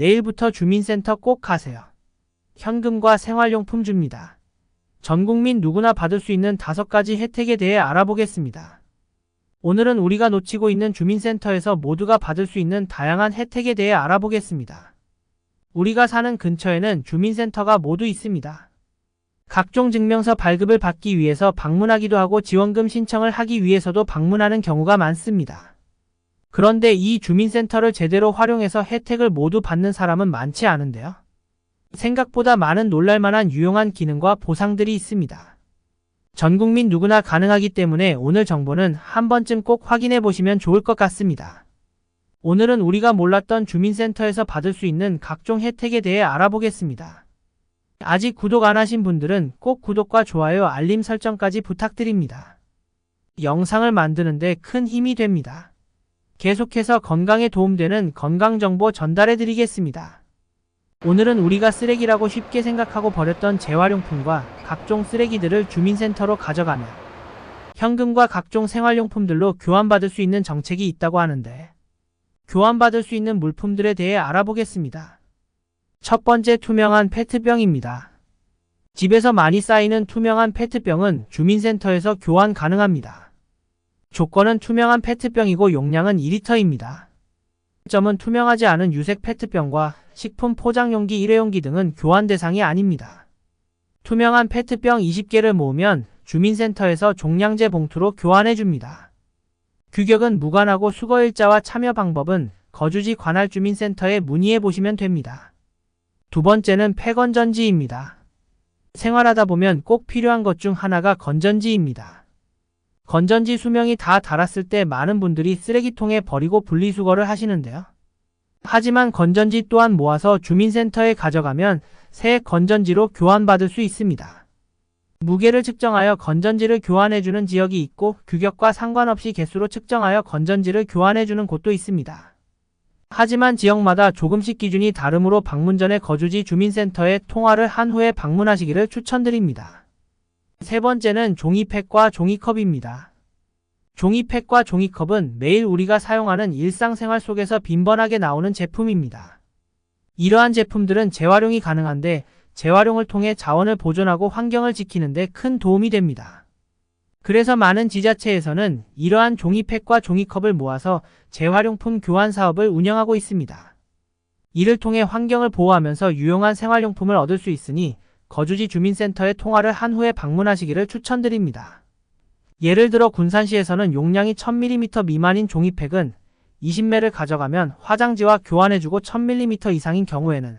내일부터 주민센터 꼭 가세요. 현금과 생활용품 줍니다. 전 국민 누구나 받을 수 있는 다섯 가지 혜택에 대해 알아보겠습니다. 오늘은 우리가 놓치고 있는 주민센터에서 모두가 받을 수 있는 다양한 혜택에 대해 알아보겠습니다. 우리가 사는 근처에는 주민센터가 모두 있습니다. 각종 증명서 발급을 받기 위해서 방문하기도 하고 지원금 신청을 하기 위해서도 방문하는 경우가 많습니다. 그런데 이 주민센터를 제대로 활용해서 혜택을 모두 받는 사람은 많지 않은데요. 생각보다 많은 놀랄만한 유용한 기능과 보상들이 있습니다. 전 국민 누구나 가능하기 때문에 오늘 정보는 한 번쯤 꼭 확인해 보시면 좋을 것 같습니다. 오늘은 우리가 몰랐던 주민센터에서 받을 수 있는 각종 혜택에 대해 알아보겠습니다. 아직 구독 안 하신 분들은 꼭 구독과 좋아요, 알림 설정까지 부탁드립니다. 영상을 만드는데 큰 힘이 됩니다. 계속해서 건강에 도움되는 건강정보 전달해 드리겠습니다. 오늘은 우리가 쓰레기라고 쉽게 생각하고 버렸던 재활용품과 각종 쓰레기들을 주민센터로 가져가며 현금과 각종 생활용품들로 교환받을 수 있는 정책이 있다고 하는데 교환받을 수 있는 물품들에 대해 알아보겠습니다. 첫 번째 투명한 페트병입니다. 집에서 많이 쌓이는 투명한 페트병은 주민센터에서 교환 가능합니다. 조건은 투명한 페트병이고 용량은 2리터입니다. 점은 투명하지 않은 유색 페트병과 식품 포장용기 일회용기 등은 교환 대상이 아닙니다. 투명한 페트병 20개를 모으면 주민센터에서 종량제 봉투로 교환해 줍니다. 규격은 무관하고 수거일자와 참여 방법은 거주지 관할 주민센터에 문의해 보시면 됩니다. 두 번째는 폐건전지입니다. 생활하다 보면 꼭 필요한 것 중 하나가 건전지입니다. 건전지 수명이 다 닳았을 때 많은 분들이 쓰레기통에 버리고 분리수거를 하시는데요. 하지만 건전지 또한 모아서 주민센터에 가져가면 새 건전지로 교환받을 수 있습니다. 무게를 측정하여 건전지를 교환해주는 지역이 있고 규격과 상관없이 개수로 측정하여 건전지를 교환해주는 곳도 있습니다. 하지만 지역마다 조금씩 기준이 다르므로 방문 전에 거주지 주민센터에 통화를 한 후에 방문하시기를 추천드립니다. 세 번째는 종이팩과 종이컵입니다. 종이팩과 종이컵은 매일 우리가 사용하는 일상생활 속에서 빈번하게 나오는 제품입니다. 이러한 제품들은 재활용이 가능한데 재활용을 통해 자원을 보존하고 환경을 지키는 데 큰 도움이 됩니다. 그래서 많은 지자체에서는 이러한 종이팩과 종이컵을 모아서 재활용품 교환 사업을 운영하고 있습니다. 이를 통해 환경을 보호하면서 유용한 생활용품을 얻을 수 있으니 거주지 주민센터에 통화를 한 후에 방문하시기를 추천드립니다. 예를 들어 군산시에서는 용량이 1000mm 미만인 종이팩은 20매를 가져가면 화장지와 교환해주고 1000mm 이상인 경우에는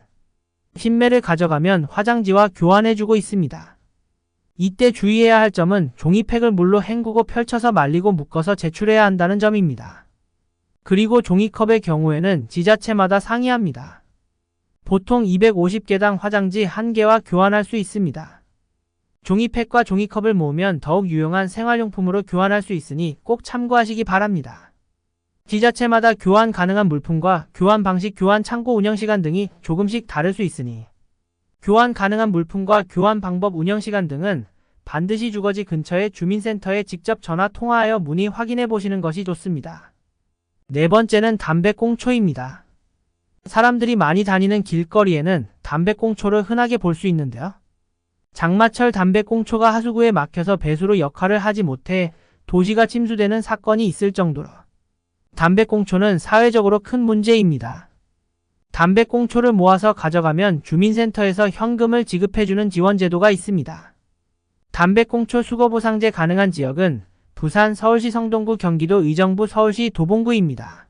10매를 가져가면 화장지와 교환해주고 있습니다. 이때 주의해야 할 점은 종이팩을 물로 헹구고 펼쳐서 말리고 묶어서 제출해야 한다는 점입니다. 그리고 종이컵의 경우에는 지자체마다 상이합니다. 보통 250개당 화장지 1개와 교환할 수 있습니다. 종이팩과 종이컵을 모으면 더욱 유용한 생활용품으로 교환할 수 있으니 꼭 참고하시기 바랍니다. 지자체마다 교환 가능한 물품과 교환 방식, 교환 창고 운영 시간 등이 조금씩 다를 수 있으니 교환 가능한 물품과 교환 방법 운영 시간 등은 반드시 주거지 근처의 주민센터에 직접 전화 통화하여 문의 확인해 보시는 것이 좋습니다. 네 번째는 담배꽁초입니다. 사람들이 많이 다니는 길거리에는 담배꽁초를 흔하게 볼 수 있는데요. 장마철 담배꽁초가 하수구에 막혀서 배수로 역할을 하지 못해 도시가 침수되는 사건이 있을 정도로 담배꽁초는 사회적으로 큰 문제입니다. 담배꽁초를 모아서 가져가면 주민센터에서 현금을 지급해주는 지원제도가 있습니다. 담배꽁초 수거보상제 가능한 지역은 부산, 서울시 성동구, 경기도 의정부, 서울시 도봉구입니다.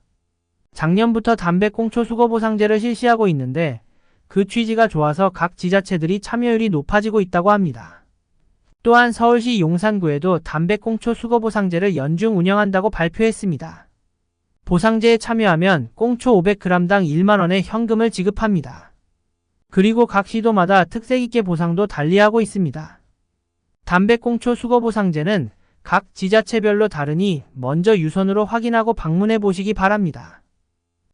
작년부터 담배꽁초 수거보상제를 실시하고 있는데 그 취지가 좋아서 각 지자체들이 참여율이 높아지고 있다고 합니다. 또한 서울시 용산구에도 담배꽁초 수거보상제를 연중 운영한다고 발표했습니다. 보상제에 참여하면 꽁초 500g당 1만원의 현금을 지급합니다. 그리고 각 시도마다 특색 있게 보상도 달리하고 있습니다. 담배꽁초 수거보상제는 각 지자체별로 다르니 먼저 유선으로 확인하고 방문해 보시기 바랍니다.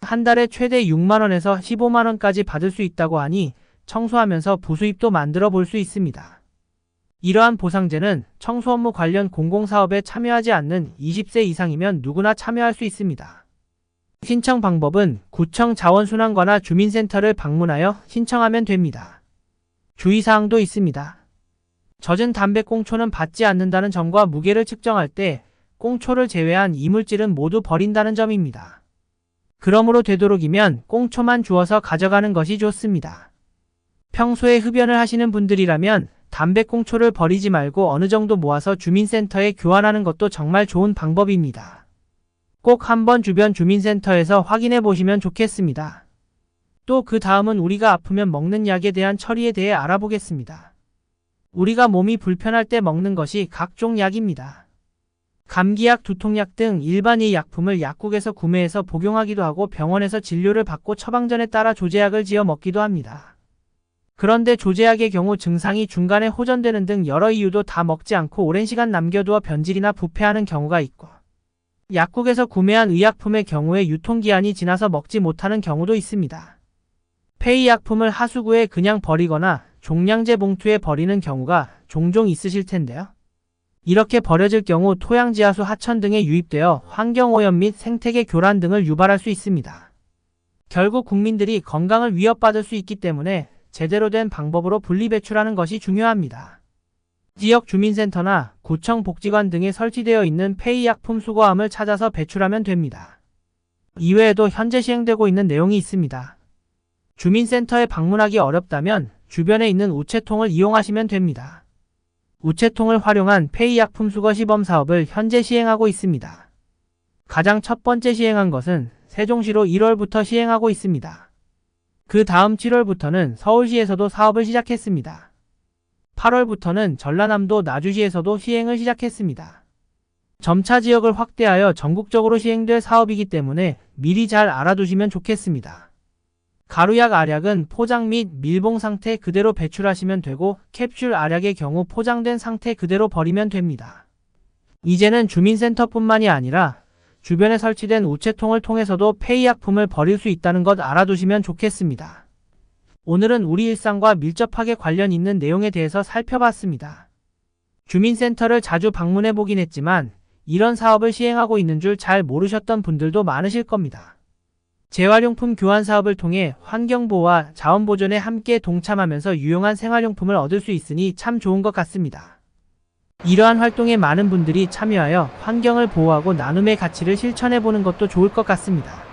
한 달에 최대 6만원에서 15만원까지 받을 수 있다고 하니 청소하면서 부수입도 만들어 볼 수 있습니다. 이러한 보상제는 청소 업무 관련 공공사업에 참여하지 않는 20세 이상이면 누구나 참여할 수 있습니다. 신청 방법은 구청 자원순환과나 주민센터를 방문하여 신청하면 됩니다. 주의사항도 있습니다. 젖은 담배 꽁초는 받지 않는다는 점과 무게를 측정할 때 꽁초를 제외한 이물질은 모두 버린다는 점입니다. 그러므로 되도록이면 꽁초만 주워서 가져가는 것이 좋습니다. 평소에 흡연을 하시는 분들이라면 담배 꽁초를 버리지 말고 어느 정도 모아서 주민센터에 교환하는 것도 정말 좋은 방법입니다. 꼭 한번 주변 주민센터에서 확인해 보시면 좋겠습니다. 또 그 다음은 우리가 아프면 먹는 약에 대한 처리에 대해 알아보겠습니다. 우리가 몸이 불편할 때 먹는 것이 각종 약입니다. 감기약, 두통약 등 일반의 약품을 약국에서 구매해서 복용하기도 하고 병원에서 진료를 받고 처방전에 따라 조제약을 지어 먹기도 합니다. 그런데 조제약의 경우 증상이 중간에 호전되는 등 여러 이유도 다 먹지 않고 오랜 시간 남겨두어 변질이나 부패하는 경우가 있고 약국에서 구매한 의약품의 경우에 유통기한이 지나서 먹지 못하는 경우도 있습니다. 폐의 약품을 하수구에 그냥 버리거나 종량제 봉투에 버리는 경우가 종종 있으실 텐데요. 이렇게 버려질 경우 토양지하수 하천 등에 유입되어 환경오염 및 생태계 교란 등을 유발할 수 있습니다. 결국 국민들이 건강을 위협받을 수 있기 때문에 제대로 된 방법으로 분리배출하는 것이 중요합니다. 지역 주민센터나 구청 복지관 등에 설치되어 있는 폐의약품 수거함을 찾아서 배출하면 됩니다. 이외에도 현재 시행되고 있는 내용이 있습니다. 주민센터에 방문하기 어렵다면 주변에 있는 우체통을 이용하시면 됩니다. 우체통을 활용한 폐의약품 수거 시범 사업을 현재 시행하고 있습니다. 가장 첫 번째 시행한 것은 세종시로 1월부터 시행하고 있습니다. 그 다음 7월부터는 서울시에서도 사업을 시작했습니다. 8월부터는 전라남도 나주시에서도 시행을 시작했습니다. 점차 지역을 확대하여 전국적으로 시행될 사업이기 때문에 미리 잘 알아두시면 좋겠습니다. 가루약 알약은 포장 및 밀봉 상태 그대로 배출하시면 되고 캡슐 알약의 경우 포장된 상태 그대로 버리면 됩니다. 이제는 주민센터뿐만이 아니라 주변에 설치된 우체통을 통해서도 폐의약품을 버릴 수 있다는 것 알아두시면 좋겠습니다. 오늘은 우리 일상과 밀접하게 관련 있는 내용에 대해서 살펴봤습니다. 주민센터를 자주 방문해 보긴 했지만 이런 사업을 시행하고 있는 줄 잘 모르셨던 분들도 많으실 겁니다. 재활용품 교환 사업을 통해 환경보호와 자원보존에 함께 동참하면서 유용한 생활용품을 얻을 수 있으니 참 좋은 것 같습니다. 이러한 활동에 많은 분들이 참여하여 환경을 보호하고 나눔의 가치를 실천해 보는 것도 좋을 것 같습니다.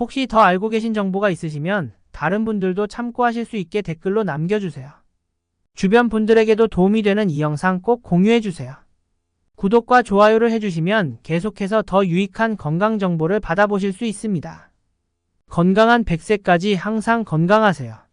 혹시 더 알고 계신 정보가 있으시면 다른 분들도 참고하실 수 있게 댓글로 남겨주세요. 주변 분들에게도 도움이 되는 이 영상 꼭 공유해주세요. 구독과 좋아요를 해주시면 계속해서 더 유익한 건강 정보를 받아보실 수 있습니다. 건강한 100세까지 항상 건강하세요.